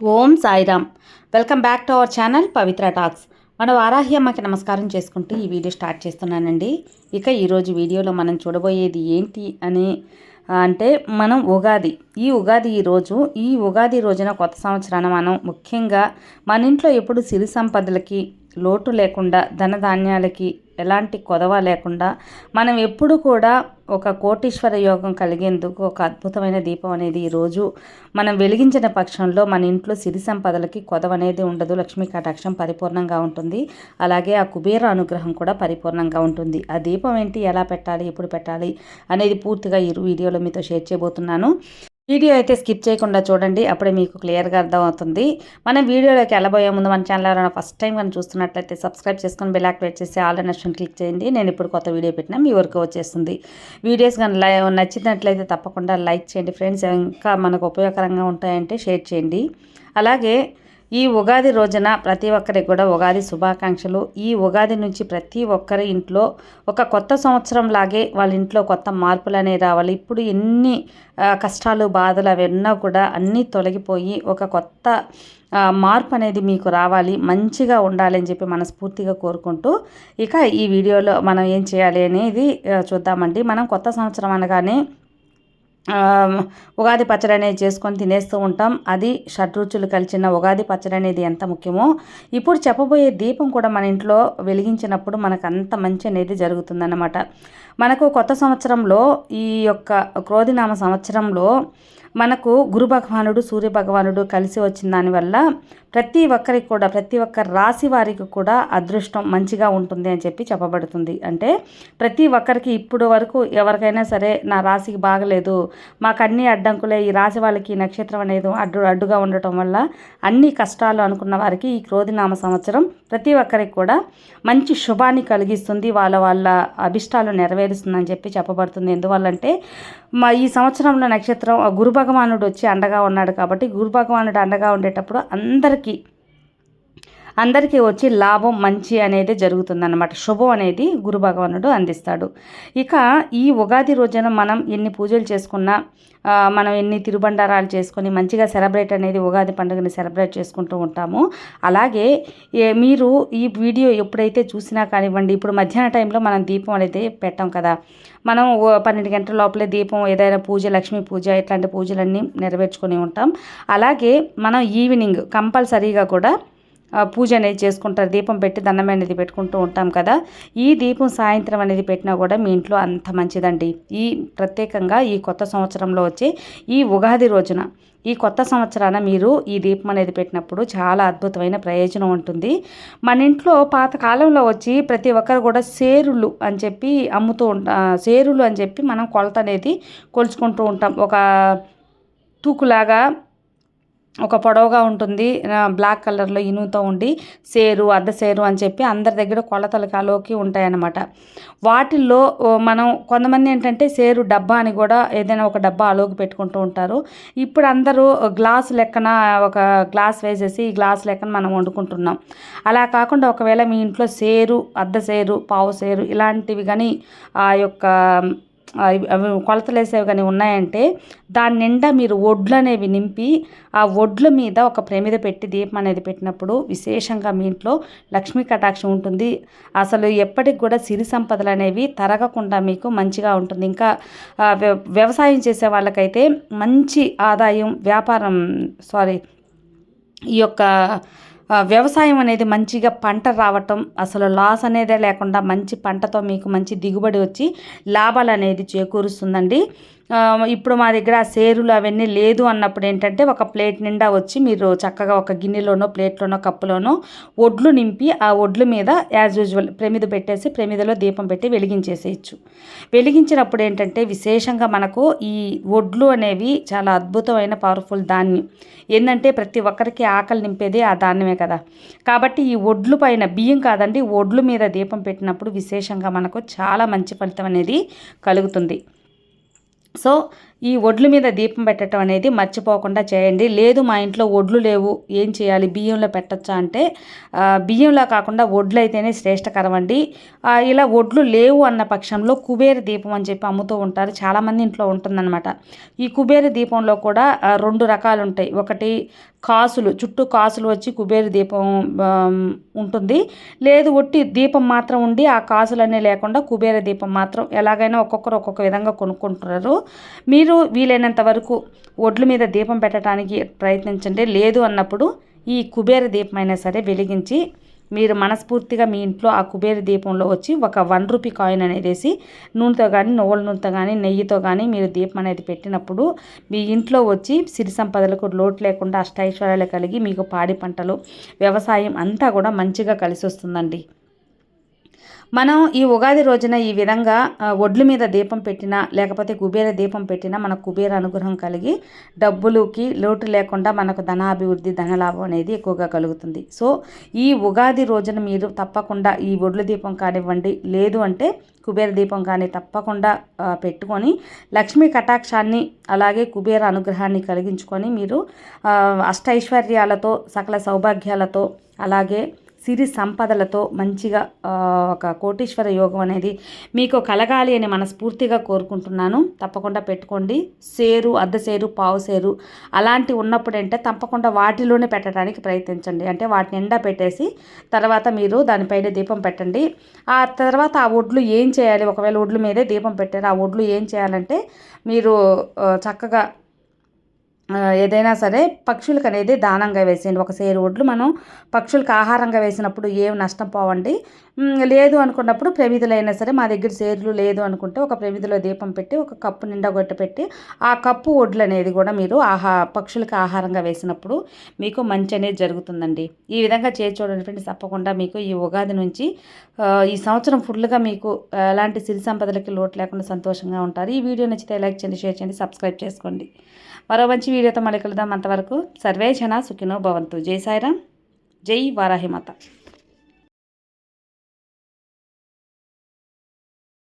Om Sairam. Welcome back to our channel Pavitra talks. మన వారాహి అమ్మకి నమస్కారం చేసుకుంటూ ఈ వీడియో స్టార్ట్ చేస్తున్నానండి. ఇక ఈరోజు వీడియోలో మనం చూడబోయేది ఏంటి అని అంటే మనం ఉగాది. ఈ ఉగాది ఈరోజు ఈ ఉగాది రోజున కొత్త సంవత్సరాన మనం ముఖ్యంగా మన ఇంట్లో ఎప్పుడు సిరి సంపదలకి లోటు లేకుండా ధనధాన్యాలకి ఎలాంటి కొదవ లేకుండా మనం ఎప్పుడు కూడా ఒక కోటీశ్వర యోగం కలిగేందుకు ఒక అద్భుతమైన దీపం అనేది ఈరోజు మనం వెలిగించిన పక్షంలో మన ఇంట్లో సిరి సంపదలకి కొదవ అనేది ఉండదు. లక్ష్మీ కటాక్షం పరిపూర్ణంగా ఉంటుంది. అలాగే ఆ కుబేర అనుగ్రహం కూడా పరిపూర్ణంగా ఉంటుంది. ఆ దీపం ఏంటి? ఎలా పెట్టాలి? ఎప్పుడు పెట్టాలి? అనేది పూర్తిగా ఈ వీడియోలో మీతో షేర్ చేయబోతున్నాను. వీడియో అయితే స్కిప్ చేయకుండా చూడండి. అప్పుడే మీకు క్లియర్గా అర్థమవుతుంది. మనం వీడియోలోకి వెళ్ళబోయే ముందు మన ఛానల్ ఎవరైనా ఫస్ట్ టైం కానీ చూస్తున్నట్లయితే సబ్స్క్రైబ్ చేసుకొని బెల్ యాక్టివేట్ చేసి ఆల్ నష్టం క్లిక్ చేయండి. నేను ఇప్పుడు కొత్త వీడియో పెట్టినా మీ వరకు వచ్చేస్తుంది. వీడియోస్ కానీ నచ్చినట్లయితే తప్పకుండా లైక్ చేయండి. ఫ్రెండ్స్ ఇంకా మనకు ఉపయోగకరంగా ఉంటాయంటే షేర్ చేయండి. అలాగే ఈ ఉగాది రోజున ప్రతి ఒక్కరికి కూడా ఉగాది శుభాకాంక్షలు. ఈ ఉగాది నుంచి ప్రతి ఒక్కరి ఇంట్లో ఒక కొత్త సంవత్సరం లాగే వాళ్ళ ఇంట్లో కొత్త మార్పులు అనేవి రావాలి. ఇప్పుడు ఎన్ని కష్టాలు బాధలు అవన్నీ కూడా అన్నీ తొలగిపోయి ఒక కొత్త మార్పు అనేది మీకు రావాలి. మంచిగా ఉండాలని చెప్పి మనస్ఫూర్తిగా కోరుకుంటూ ఇక ఈ వీడియోలో మనం ఏం చేయాలి అనేది చూద్దామండి. మనం కొత్త సంవత్సరం అనగానే ఉగాది పచ్చడి అనేది చేసుకొని తినేస్తూ ఉంటాం. అది షడ్రుచులు కలిసిన ఉగాది పచ్చడి అనేది ఎంత ముఖ్యమో. ఇప్పుడు చెప్పబోయే దీపం కూడా మన ఇంట్లో వెలిగించినప్పుడు మనకు అంత మంచి అనేది జరుగుతుందన్నమాట. మనకు కొత్త సంవత్సరంలో ఈ యొక్క క్రోధినామ సంవత్సరంలో మనకు గురు భగవానుడు సూర్య భగవానుడు కలిసి వచ్చిన దానివల్ల ప్రతి ఒక్కరికి కూడా ప్రతి ఒక్క రాశి వారికి కూడా అదృష్టం మంచిగా ఉంటుంది అని చెప్పి చెప్పబడుతుంది. అంటే ప్రతి ఒక్కరికి ఇప్పుడు వరకు ఎవరికైనా సరే నా రాశికి బాగలేదు మాకు అన్ని అడ్డంకులే ఈ రాశి వాళ్ళకి నక్షత్రం అనేది అడ్డు అడ్డుగా ఉండటం వల్ల అన్ని కష్టాలు అనుకున్న వారికి ఈ క్రోధినామ సంవత్సరం ప్రతి ఒక్కరికి కూడా మంచి శుభాన్ని కలిగిస్తుంది వాళ్ళ వాళ్ళ అభిష్టాలు నెరవేరుస్తుందని చెప్పి చెప్పబడుతుంది. ఎందువల్లంటే మా ఈ సంవత్సరంలో నక్షత్రం గురు భగవానుడు వచ్చి అండగా ఉన్నాడు కాబట్టి గురు భగవానుడు అండగా ఉండేటప్పుడు అందరికీ aqui. అందరికీ వచ్చి లాభం మంచి అనేది జరుగుతుందన్నమాట. శుభం అనేది గురు భగవానుడు అందిస్తాడు. ఇక ఈ ఉగాది రోజున మనం ఎన్ని పూజలు చేసుకున్నా మనం ఎన్ని తిరుబండారాలు చేసుకొని మంచిగా సెలబ్రేట్ అనేది ఉగాది పండుగని సెలబ్రేట్ చేసుకుంటూ ఉంటాము అలాగే మీరు ఈ వీడియో ఎప్పుడైతే చూసినా కానివ్వండి ఇప్పుడు మధ్యాహ్న టైంలో మనం దీపం అనేది పెట్టాం కదా. మనం పన్నెండు గంటల లోపలే దీపం ఏదైనా పూజ లక్ష్మీ పూజ ఇట్లాంటి పూజలన్నీ నెరవేర్చుకొని ఉంటాం. అలాగే మనం ఈవినింగ్ కంపల్సరీగా కూడా పూజ అనేది చేసుకుంటారు. దీపం పెట్టి దండం అనేది పెట్టుకుంటూ ఉంటాం కదా. ఈ దీపం సాయంత్రం అనేది పెట్టినా కూడా మీ ఇంట్లో అంత మంచిదండి. ఈ ప్రత్యేకంగా ఈ కొత్త సంవత్సరంలో వచ్చే ఈ ఉగాది రోజున ఈ కొత్త సంవత్సరాన మీరు ఈ దీపం అనేది పెట్టినప్పుడు చాలా అద్భుతమైన ప్రయోజనం ఉంటుంది. మన ఇంట్లో పాతకాలంలో వచ్చి ప్రతి ఒక్కరు కూడా సేరులు అని చెప్పి అమ్ముతూ ఉంటా సేరులు అని చెప్పి మనం కొలత అనేది కొలుచుకుంటూ ఉంటాం. ఒక తూకులాగా ఒక పొడవుగా ఉంటుంది. బ్లాక్ కలర్లో ఇనుతో ఉండి సేరు అర్ధ సేరు అని చెప్పి అందరి దగ్గర కొలతలు కాలోకి ఉంటాయన్నమాట. వాటిల్లో మనం కొంతమంది ఏంటంటే సేరు డబ్బా అని కూడా ఏదైనా ఒక డబ్బా అలోకి పెట్టుకుంటూ ఉంటారు. ఇప్పుడు అందరూ గ్లాస్ లెక్కన ఒక గ్లాస్ వేసేసి ఈ గ్లాస్ లెక్కన మనం వండుకుంటున్నాం. అలా కాకుండా ఒకవేళ మీ ఇంట్లో సేరు అర్ధ సేరు పావు సేరు ఇలాంటివి కానీ ఆ యొక్క అవి కొలతలు వేసేవి కానీ ఉన్నాయంటే దాని నిండా మీరు ఒడ్లు అనేవి నింపి ఆ ఒడ్ల మీద ఒక ప్రమిద పెట్టి దీపం అనేది పెట్టినప్పుడు విశేషంగా మీ ఇంట్లో లక్ష్మీ కటాక్షం ఉంటుంది. అసలు ఎప్పటికి కూడా సిరి సంపదలు అనేవి తరగకుండా మీకు మంచిగా ఉంటుంది. ఇంకా వ్యవసాయం చేసే వాళ్ళకైతే మంచి ఆదాయం వ్యాపారం సారీ ఈ యొక్క వ్యవసాయం అనేది మంచిగా పంట రావటం అసలు లాస్ అనేదే లేకుండా మంచి పంటతో మీకు మంచి దిగుబడి వచ్చి లాభాలు అనేది చేకూరుస్తుందండి. ఇప్పుడు మా దగ్గర సేరులు అవన్నీ లేదు అన్నప్పుడు ఏంటంటే ఒక ప్లేట్ నిండా వచ్చి మీరు చక్కగా ఒక గిన్నెలోనో ప్లేట్లోనో కప్పులోనో ఒడ్లు నింపి ఆ ఒడ్ల మీద యాజ్ యూజువల్ ప్రమిద పెట్టేసి ప్రమిదలో దీపం పెట్టి వెలిగించేసేయచ్చు. వెలిగించినప్పుడు ఏంటంటే విశేషంగా మనకు ఈ ఒడ్లు అనేవి చాలా అద్భుతమైన పవర్ఫుల్ ధాన్యం. ఏంటంటే ప్రతి ఒక్కరికి ఆకలి నింపేది ఆ ధాన్యమే కదా. కాబట్టి ఈ ఒడ్లు పైన బియ్యం కాదండి ఒడ్లు మీద దీపం పెట్టినప్పుడు విశేషంగా మనకు చాలా మంచి ఫలితం అనేది కలుగుతుంది. సో ఈ ఒడ్ల మీద దీపం పెట్టడం అనేది మర్చిపోకుండా చేయండి. లేదు మా ఇంట్లో ఒడ్లు లేవు ఏం చేయాలి? బియ్యంలో పెట్టచ్చా అంటే బియ్యంలో కాకుండా ఒడ్లు అయితేనే శ్రేష్టకరం అండి. ఇలా ఒడ్లు లేవు అన్న పక్షంలో కుబేర దీపం అని చెప్పి అమ్ముతూ ఉంటారు. చాలామంది ఇంట్లో ఉంటుందన్నమాట. ఈ కుబేర దీపంలో కూడా రెండు రకాలు ఉంటాయి ఒకటి కాసులు చుట్టూ కాసులు వచ్చి కుబేర దీపం ఉంటుంది. లేదు ఒట్టి దీపం మాత్రం ఉండి ఆ కాసులన్నీ లేకుండా కుబేర దీపం మాత్రం ఎలాగైనా ఒక్కొక్కరు ఒక్కొక్క విధంగా కొనుక్కుంటున్నారు. మీరు వీలైనంత వరకు ఒడ్ల మీద దీపం పెట్టడానికి ప్రయత్నించండి. లేదు అన్నప్పుడు ఈ కుబేర దీపం అయినా సరే వెలిగించి మీరు మనస్ఫూర్తిగా మీ ఇంట్లో ఆ కుబేర దీపంలో వచ్చి ఒక వన్ రూపీ కాయిన్ అనేది వేసి నూనెతో కానీ నువ్వుల నూనెతో కానీ నెయ్యితో కానీ మీరు దీపం అనేది పెట్టినప్పుడు మీ ఇంట్లో వచ్చి సిరి సంపదలకు లోటు లేకుండా అష్టైశ్వర్యాలు కలిగి మీకు పాడి పంటలు వ్యవసాయం అంతా కూడా మంచిగా కలిసి వస్తుందండి మనం ఈ ఉగాది రోజున ఈ విధంగా ఒడ్ల మీద దీపం పెట్టినా లేకపోతే కుబేర దీపం పెట్టినా మనకు కుబేర అనుగ్రహం కలిగి డబ్బులుకి లోటు లేకుండా మనకు ధనాభివృద్ధి ధనలాభం అనేది ఎక్కువగా కలుగుతుంది. సో ఈ ఉగాది రోజున మీరు తప్పకుండా ఈ ఒడ్ల దీపం కానివ్వండి లేదు అంటే కుబేర దీపం కానీ తప్పకుండా పెట్టుకొని లక్ష్మీ కటాక్షాన్ని అలాగే కుబేర అనుగ్రహాన్ని కలిగించుకొని మీరు అష్టైశ్వర్యాలతో సకల సౌభాగ్యాలతో అలాగే సిరి సంపదలతో మంచిగా ఒక కోటీశ్వర యోగం అనేది మీకు కలగాలి అని మనస్ఫూర్తిగా కోరుకుంటున్నాను. తప్పకుండా పెట్టుకోండి. సేరు అర్ధ సేరు పావు సేరు అలాంటి ఉన్నప్పుడంటే తప్పకుండా వాటిలోనే పెట్టడానికి ప్రయత్నించండి. అంటే వాటిని ఎండా పెట్టేసి తర్వాత మీరు దానిపైన దీపం పెట్టండి. ఆ తర్వాత ఆ ఒడ్లు ఏం చేయాలి? ఒకవేళ ఒడ్లు మీదే దీపం పెట్టారు ఆ ఒడ్లు ఏం చేయాలంటే మీరు చక్కగా ఏదైనా సరే పక్షులకు అనేది దానంగా వేసేయండి. ఒక సేరు ఒడ్లు మనం పక్షులకు ఆహారంగా వేసినప్పుడు ఏం నష్టం పోవండి. లేదు అనుకున్నప్పుడు ప్రమిదలైనా సరే మా దగ్గర సేర్లు లేదు అనుకుంటే ఒక ప్రమిదిలో దీపం పెట్టి ఒక కప్పు నిండా గొట్ట పెట్టి ఆ కప్పు ఒడ్లు అనేది కూడా మీరు ఆహా పక్షులకు ఆహారంగా వేసినప్పుడు మీకు మంచి అనేది జరుగుతుందండి. ఈ విధంగా చేసి చూడండి ఫ్రెండ్స్ తప్పకుండా మీకు ఈ ఉగాది నుంచి ఈ సంవత్సరం ఫుల్గా మీకు ఎలాంటి సిరి సంపదలకి లోటు లేకుండా సంతోషంగా ఉంటారు. ఈ వీడియో నచ్చితే లైక్ చేయండి షేర్ చేయండి సబ్స్క్రైబ్ చేసుకోండి. మరో మంచి వీడియోతో మళ్ళీ కలుద్దాం అంతవరకు సర్వే జన సుఖినో భవంతు. జై సాయిరామ్. జై వారాహిమాత.